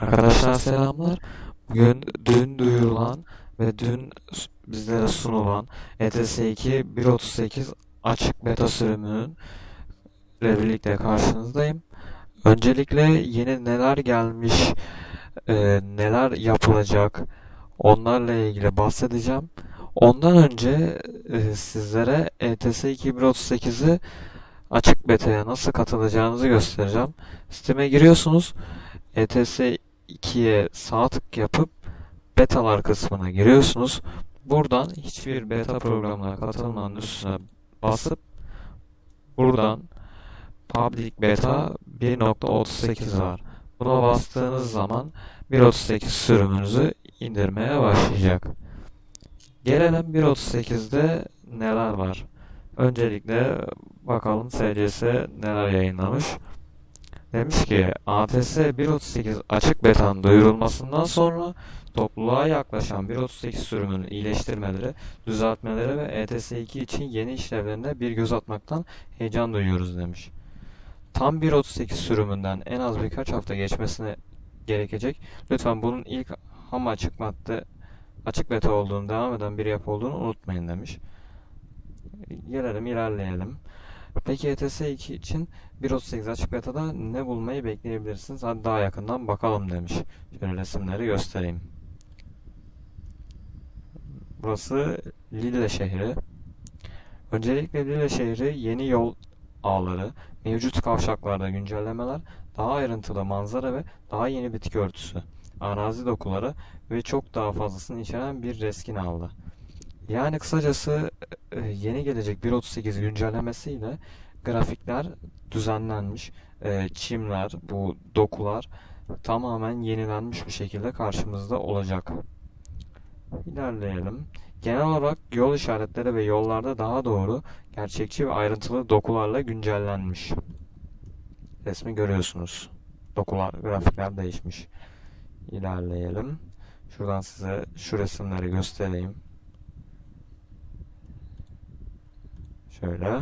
Arkadaşlar selamlar. Bugün dün duyurulan ve dün bizlere sunulan ETS 2 1.38 açık beta sürümünün ile birlikte karşınızdayım. Öncelikle yeni neler gelmiş, e, neler yapılacak onlarla ilgili bahsedeceğim. Ondan önce e, sizlere ETS 2 1.38'i açık beta'ya nasıl katılacağınızı göstereceğim. Steam'e giriyorsunuz. ETS 2'ye sağ tık yapıp betalar kısmına giriyorsunuz. Buradan hiçbir beta programına katılmanın üstüne basıp buradan Public Beta 1.38 var. Buna bastığınız zaman 1.38 sürümünüzü indirmeye başlayacak. Gelelim 1.38'de neler var? Öncelikle bakalım SCS neler yayınlamış. Demiş ki ATS 1.38 açık betanın duyurulmasından sonra topluluğa yaklaşan 1.38 sürümünün iyileştirmeleri, düzeltmeleri ve ETS 2 için yeni işlevlerine bir göz atmaktan heyecan duyuyoruz demiş. Tam 1.38 sürümünden en az birkaç hafta geçmesine gerekecek. Lütfen bunun ilk ham açık madde açık beta olduğunu, devam eden bir yapı olduğunu unutmayın demiş. Gelelim ilerleyelim. Peki ETS 2 için 1.38 açık beta'da ne bulmayı bekleyebilirsiniz? Hadi daha yakından bakalım demiş. Şöyle resimleri göstereyim. Burası Lille şehri. Öncelikle Lille şehri yeni yol ağları, mevcut kavşaklarda güncellemeler, daha ayrıntılı manzara ve daha yeni bitki örtüsü, arazi dokuları ve çok daha fazlasını içeren bir reskin aldı. Yani kısacası yeni gelecek 1.38 güncellemesiyle grafikler düzenlenmiş. E, çimler, bu dokular tamamen yenilenmiş bir şekilde karşımızda olacak. İlerleyelim. Genel olarak yol işaretleri ve yollarda daha doğru, gerçekçi ve ayrıntılı dokularla güncellenmiş. Resmi görüyorsunuz. Dokular, grafikler değişmiş. İlerleyelim. Şuradan size şu resimleri göstereyim. Şöyle.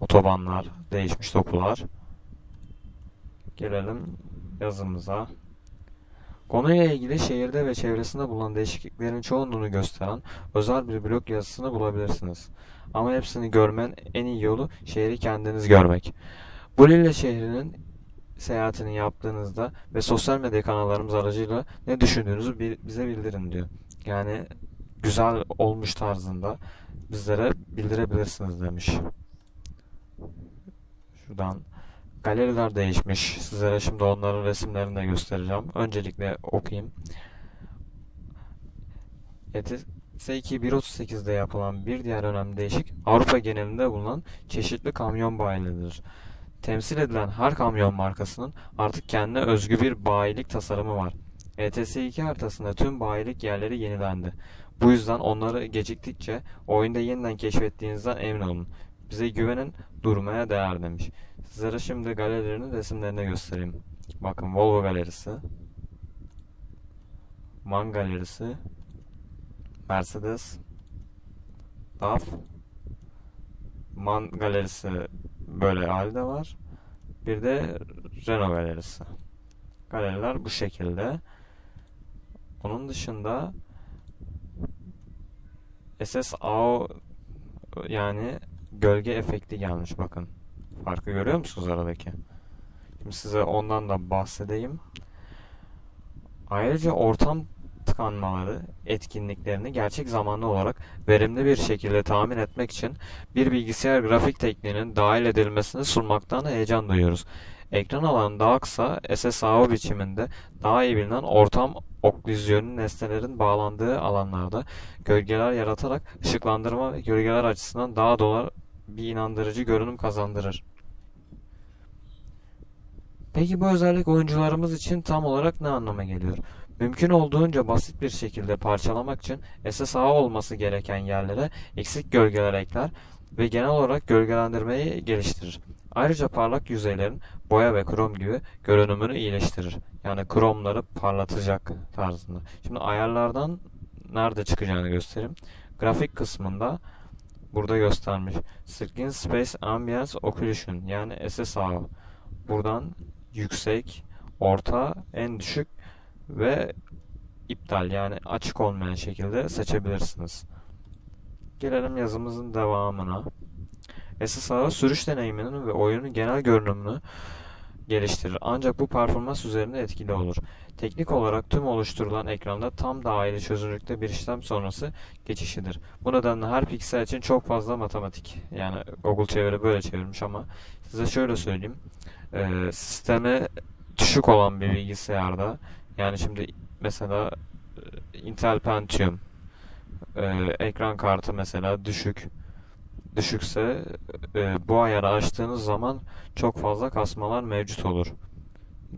Otobanlar, değişmiş dokular. Gelelim yazımıza. Konuyla ilgili şehirde ve çevresinde bulunan değişikliklerin çoğunluğunu gösteren özel bir blog yazısını bulabilirsiniz. Ama hepsini görmen en iyi yolu şehri kendiniz görmek. Bu Lille şehrinin seyahatini yaptığınızda ve sosyal medya kanallarımız aracıyla ne düşündüğünüzü bize bildirin diyor. Yani güzel olmuş tarzında bizlere bildirebilirsiniz demiş. Şuradan galeriler değişmiş. Sizlere şimdi onların resimlerini de göstereceğim. Öncelikle okuyayım. ETS 2 1.38'de yapılan bir diğer önemli değişik Avrupa genelinde bulunan çeşitli kamyon bayileridir. Temsil edilen her kamyon markasının artık kendine özgü bir bayilik tasarımı var. ETS 2 haritasında tüm bayilik yerleri yenilendi. Bu yüzden onları geciktikçe oyunda yeniden keşfettiğinizden emin olun. Bize güvenin, durmaya değer demiş. Sizlere şimdi galerilerinin resimlerini göstereyim. Bakın Volvo galerisi. MAN galerisi. Mercedes. DAF. MAN galerisi böyle halde var. Bir de Renault galerisi. Galeriler bu şekilde. Onun dışında SSAO yani gölge efekti gelmiş bakın. Farkı görüyor musunuz aradaki? Şimdi size ondan da bahsedeyim. Ayrıca ortam tıkanmaları etkinliklerini gerçek zamanlı olarak verimli bir şekilde tahmin etmek için bir bilgisayar grafik tekniğinin dahil edilmesini sunmaktan heyecan duyuyoruz. Ekran alanı daha kısa, SSAO biçiminde daha iyi bilinen ortam oklüzyonu nesnelerin bağlandığı alanlarda gölgeler yaratarak ışıklandırma ve gölgeler açısından daha dolar bir inandırıcı görünüm kazandırır. Peki bu özellik oyuncularımız için tam olarak ne anlama geliyor? Mümkün olduğunca basit bir şekilde parçalamak için SSA olması gereken yerlere eksik gölgeler ekler ve genel olarak gölgelendirmeyi geliştirir. Ayrıca parlak yüzeylerin boya ve krom gibi görünümünü iyileştirir. Yani kromları parlatacak tarzında. Şimdi ayarlardan nerede çıkacağını göstereyim. Grafik kısmında burada göstermiş. Screen Space Ambience Occlusion yani SSAO. Buradan yüksek, orta, en düşük ve iptal yani açık olmayan şekilde seçebilirsiniz. Gelelim yazımızın devamına. SSR sürüş deneyiminin ve oyunun genel görünümünü geliştirir. Ancak bu performans üzerinde etkili olur. Teknik olarak tüm oluşturulan ekranda tam dahili çözünürlükte bir işlem sonrası geçişidir. Bu nedenle her piksel için çok fazla matematik. Yani Google çeviri böyle çevirmiş ama size şöyle söyleyeyim. Ee, sistemi düşük olan bir bilgisayarda yani şimdi mesela e, Intel Pentium e, ekran kartı mesela düşük düşükse e, bu ayarı açtığınız zaman çok fazla kasmalar mevcut olur.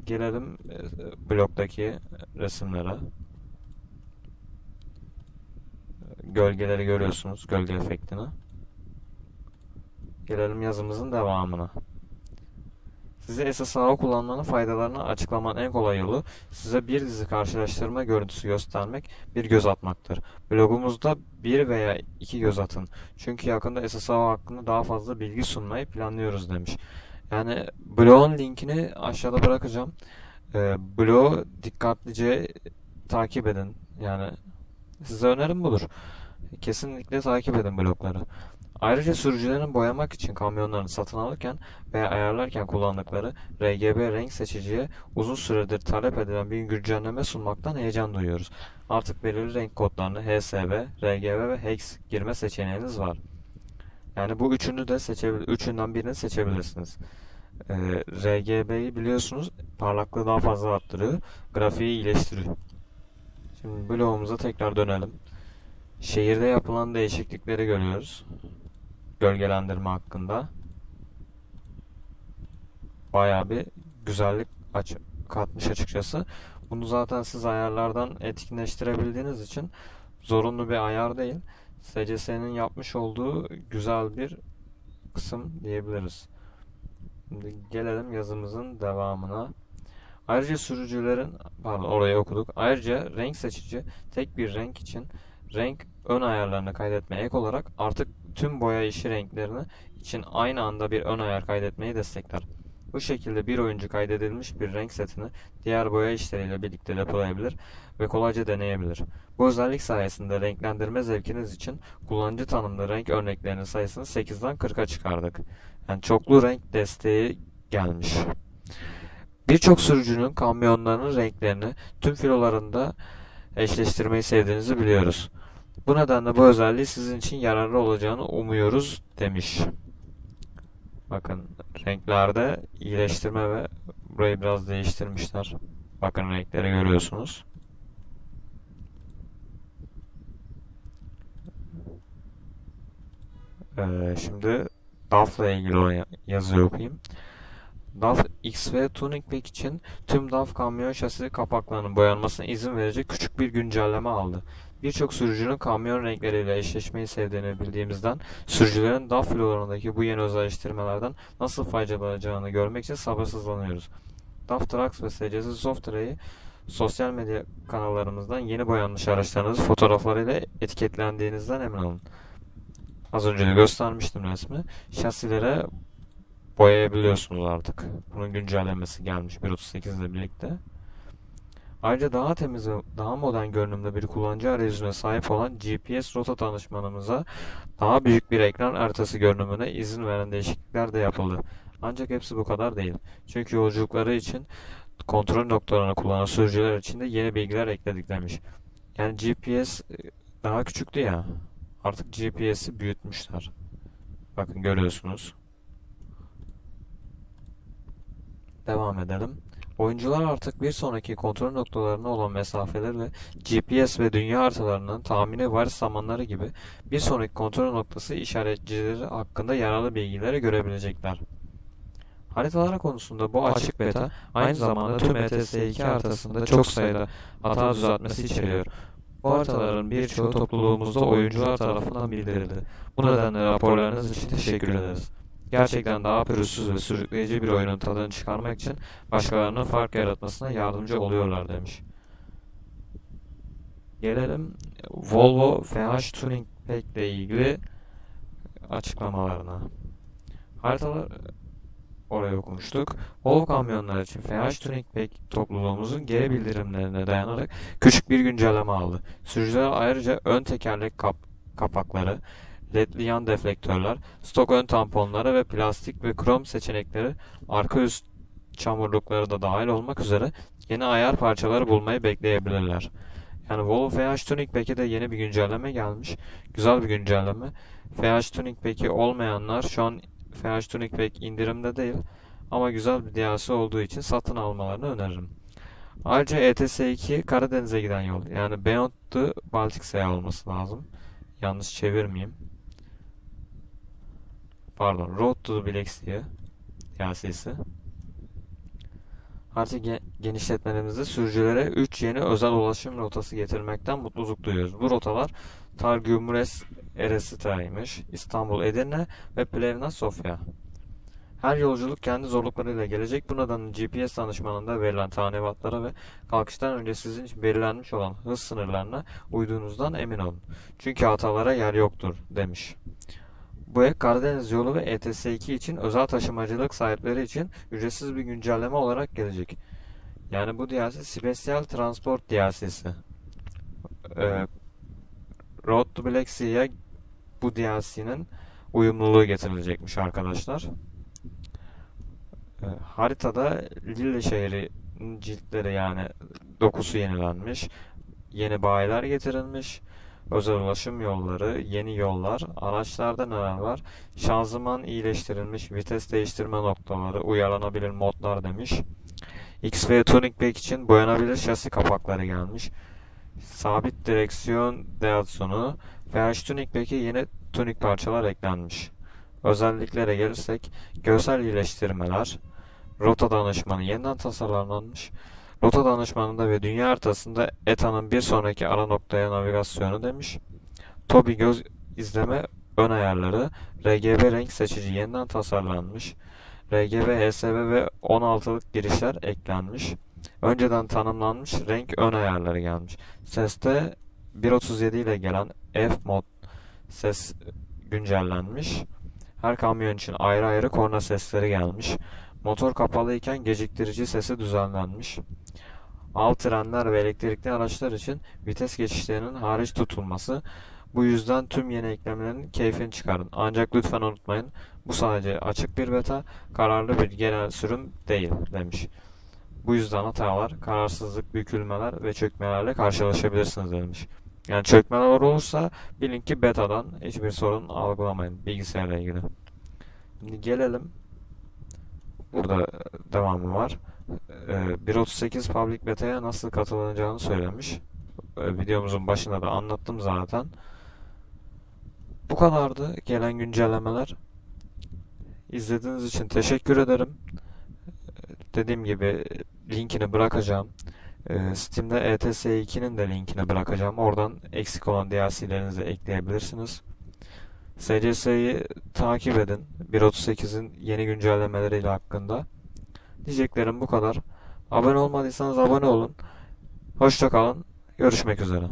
Gelelim e, bloktaki resimlere. Gölgeleri görüyorsunuz, gölge efektini. Gelelim yazımızın devamına. Size SSAO kullanmanın faydalarını açıklamanın en kolay yolu size bir dizi karşılaştırma görüntüsü göstermek, bir göz atmaktır. Blogumuzda bir veya iki göz atın. Çünkü yakında SSAO hakkında daha fazla bilgi sunmayı planlıyoruz demiş. Yani blogun linkini aşağıda bırakacağım. Ee, blogu dikkatlice takip edin. Yani size önerim budur. Kesinlikle takip edin blogları. Ayrıca sürücülerin boyamak için kamyonlarını satın alırken veya ayarlarken kullandıkları RGB renk seçiciye uzun süredir talep edilen bir güncelleme sunmaktan heyecan duyuyoruz. Artık belirli renk kodlarını HSB, RGB ve Hex girme seçeneğiniz var. Yani bu üçünü de seçebil üçünden birini seçebilirsiniz. Ee, RGB'yi biliyorsunuz parlaklığı daha fazla arttırıyor, grafiği iyileştiriyor. Şimdi bloğumuza tekrar dönelim. Şehirde yapılan değişiklikleri görüyoruz. Gölgelendirme hakkında. Bayağı bir güzellik aç katmış açıkçası. Bunu zaten siz ayarlardan etkinleştirebildiğiniz için zorunlu bir ayar değil. SCS'nin yapmış olduğu güzel bir kısım diyebiliriz. Şimdi gelelim yazımızın devamına. Ayrıca sürücülerin, pardon orayı okuduk. Ayrıca renk seçici tek bir renk için renk ön ayarlarını kaydetmeye ek olarak artık tüm boya işi renklerini için aynı anda bir ön ayar kaydetmeyi destekler. Bu şekilde bir oyuncu kaydedilmiş bir renk setini diğer boya işleriyle birlikte depolayabilir ve kolayca deneyebilir. Bu özellik sayesinde renklendirme zevkiniz için kullanıcı tanımlı renk örneklerinin sayısını 8'den 40'a çıkardık. Yani çoklu renk desteği gelmiş. Birçok sürücünün kamyonlarının renklerini tüm filolarında eşleştirmeyi sevdiğinizi biliyoruz. Bu nedenle bu özelliği sizin için yararlı olacağını umuyoruz demiş. Bakın renklerde iyileştirme ve burayı biraz değiştirmişler. Bakın renkleri görüyorsunuz. Ee, şimdi DAF ile ilgili o yazıyı okuyayım. DAF XV Tuning Pack için tüm DAF kamyon şasi kapaklarının boyanmasına izin verecek küçük bir güncelleme aldı. Birçok sürücünün kamyon renkleriyle eşleşmeyi sevdiğini bildiğimizden sürücülerin DAF filolarındaki bu yeni özelleştirmelerden nasıl faydalanacağını görmek için sabırsızlanıyoruz. DAF Trucks ve SCS Software'yi sosyal medya kanallarımızdan yeni boyanmış araçlarınızı fotoğraflarıyla etiketlendiğinizden emin olun. Az önce de göstermiştim resmi. Şasilere boyayabiliyorsunuz artık. Bunun güncellemesi gelmiş 1.38 ile birlikte. Ayrıca daha temiz ve daha modern görünümlü bir kullanıcı arayüzüne sahip olan GPS rota danışmanımıza daha büyük bir ekran haritası görünümüne izin veren değişiklikler de yapıldı. Ancak hepsi bu kadar değil. Çünkü yolculukları için kontrol noktalarını kullanan sürücüler için de yeni bilgiler ekledik demiş. Yani GPS e, daha küçüktü ya. Artık GPS'i büyütmüşler. Bakın görüyorsunuz. Devam edelim. Oyuncular artık bir sonraki kontrol noktalarına olan mesafelerle GPS ve dünya haritalarının tahmini varış zamanları gibi bir sonraki kontrol noktası işaretcileri hakkında yararlı bilgileri görebilecekler. Haritalar konusunda bu açık beta aynı zamanda tüm ETS2 haritasında çok sayıda hata düzeltmesi içeriyor. Bu haritaların birçoğu topluluğumuzda oyuncular tarafından bildirildi. Bu nedenle raporlarınız için teşekkür ederiz. Gerçekten daha pürüzsüz ve sürükleyici bir oyunun tadını çıkarmak için başkalarının fark yaratmasına yardımcı oluyorlar demiş. Gelelim Volvo FH Tuning Pack ile ilgili açıklamalarına. Haritalar orayı okumuştuk. Volvo kamyonlar için FH Tuning Pack topluluğumuzun geri bildirimlerine dayanarak küçük bir güncelleme aldı. Sürücüler ayrıca ön tekerlek kap kapakları, ledli yan deflektörler, stok ön tamponları ve plastik ve krom seçenekleri arka üst çamurlukları da dahil olmak üzere yeni ayar parçaları bulmayı bekleyebilirler. Yani Volvo FH Tuning Pack'e de yeni bir güncelleme gelmiş. Güzel bir güncelleme. FH Tuning Pack'i olmayanlar şu an FH Tuning Pack indirimde değil ama güzel bir DLC olduğu için satın almalarını öneririm. Ayrıca ETS2 Karadeniz'e giden yol. Yani Beyond the Baltic Sea olması lazım. Yanlış çevirmeyeyim. Pardon. Road to the Black Sea DLC'si. Artık ge- genişletmelerimizde sürücülere 3 yeni özel ulaşım rotası getirmekten mutluluk duyuyoruz. Bu rotalar Targümres Eresita'ymış, İstanbul Edirne ve Plevna Sofya. Her yolculuk kendi zorluklarıyla gelecek. Bu nedenle GPS danışmanında verilen talimatlara ve kalkıştan önce sizin için belirlenmiş olan hız sınırlarına uyduğunuzdan emin olun. Çünkü hatalara yer yoktur demiş. Bu ek Karadeniz yolu ve ETS2 için özel taşımacılık sahipleri için ücretsiz bir güncelleme olarak gelecek. Yani bu DLC Special Transport DLC'si. Ee, Road to Black Sea'ye bu DLC'nin uyumluluğu getirilecekmiş arkadaşlar. Ee, haritada Lille şehrinin ciltleri yani dokusu yenilenmiş. Yeni bayiler getirilmiş. Özel ulaşım yolları, yeni yollar, araçlarda neler var? Şanzıman iyileştirilmiş, vites değiştirme noktaları, uyarlanabilir modlar demiş. XV Tuning Pack için boyanabilir şasi kapakları gelmiş. Sabit direksiyon Daihatsu'nu, FH Tuning Pack'e yeni tuning parçalar eklenmiş. Özelliklere gelirsek, görsel iyileştirmeler, rota danışmanı yeniden tasarlanmış. Rota danışmanında ve dünya haritasında ETA'nın bir sonraki ara noktaya navigasyonu demiş. TOBI göz izleme ön ayarları, RGB renk seçici yeniden tasarlanmış. RGB, HSV ve 16'lık girişler eklenmiş. Önceden tanımlanmış renk ön ayarları gelmiş. Seste 1.37 ile gelen F mod ses güncellenmiş. Her kamyon için ayrı ayrı korna sesleri gelmiş. Motor kapalıyken geciktirici sesi düzenlenmiş. Alt trenler ve elektrikli araçlar için vites geçişlerinin hariç tutulması. Bu yüzden tüm yeni eklemelerin keyfini çıkarın. Ancak lütfen unutmayın bu sadece açık bir beta, kararlı bir genel sürüm değil demiş. Bu yüzden hatalar, kararsızlık, bükülmeler ve çökmelerle karşılaşabilirsiniz demiş. Yani çökmeler olursa bilin ki betadan hiçbir sorun algılamayın bilgisayarla ilgili. Şimdi gelelim. Burada devamı var. Ee, 1.38 Public Beta'ya nasıl katılınacağını söylemiş. Ee, Videomuzun başında da anlattım zaten. Bu kadardı gelen güncellemeler. İzlediğiniz için teşekkür ederim. Dediğim gibi linkini bırakacağım. Steam'de ETS2'nin de linkini bırakacağım. Oradan eksik olan DLC'lerinizi ekleyebilirsiniz. SCS'yi takip edin. 1.38'in yeni güncellemeleriyle hakkında. Diyeceklerim bu kadar. Abone olmadıysanız abone olun. Hoşça kalın. Görüşmek üzere.